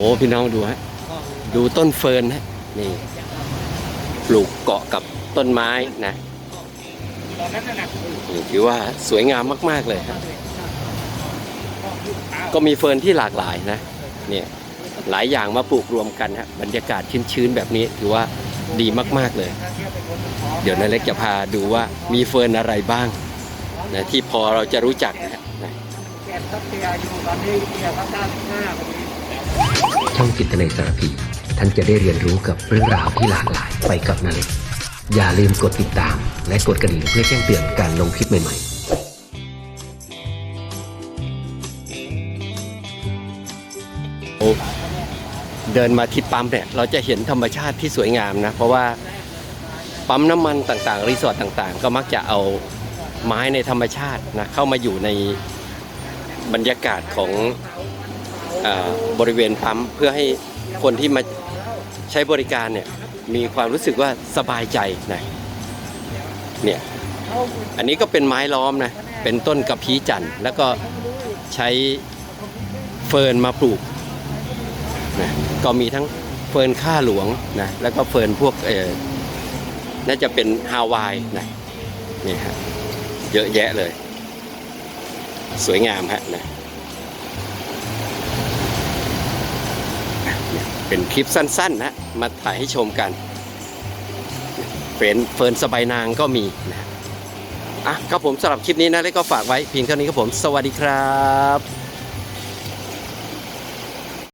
โอ้พี่น้องดูฮะดูต้นเฟิร์นฮะนี่ปลูกเกาะกับต้นไม้นะนี่ถือว่าสวยงามมาก ๆเลยครับก็มีเฟิร์นที่หลากหลายนะเนี่ยหลายอย่างมาปลูกรวมกันฮะบรรยากาศชื้นๆแบบนี้ถือว่าดีมากๆเลย เดี๋ยวนายเล็กจะพาดูว่ามีเฟิร์นอะไรบ้างนะที่พอเราจะรู้จักนะฮะ ช่องจิตในสารพีท่านจะได้เรียนรู้กับเรื่องราวที่หลากหลายไปกับนาเล็กอย่าลืมกดติดตาม และกดกระดิ่งเพื่อแจ้งเตือนการลงคลิปใหม่ๆเดินมาที่ปั๊มเนี่ยเราจะเห็นธรรมชาติที่สวยงามนะ เพราะว่าปั๊มน้ำมันต่างๆ รีสอร์ทต่างๆ ก็มักจะเอาไม้ในธรรมชาตินะเข้ามาอยู่ในบรรยากาศของ บริเวณปั๊มเพื่อให้คนที่มาใช้บริการเนี่ยมีความรู้สึกว่าสบายใจนะเนี่ยอันนี้ก็เป็นไม้ล้อมนะเป็นต้นกระพี้จันทร์แล้วก็ใช้เฟิร์นมาปลูกนะก็มีทั้งเฟิร์นข้าหลวงนะแล้วก็เฟิร์นพวกเออน่าจะเป็นฮาวายนะนี่ฮะเยอะแยะเลย สวยงามฮะนะอะ เป็นคลิปสั้นๆนะมาถ่ายให้ชมกันเฟิร์นเฟิร์นสบายนางก็มีนะอะครับผมสำหรับคลิปนี้นะแล้วก็ฝากไว้เพียงเท่านี้ครับผม สวัสดีครับ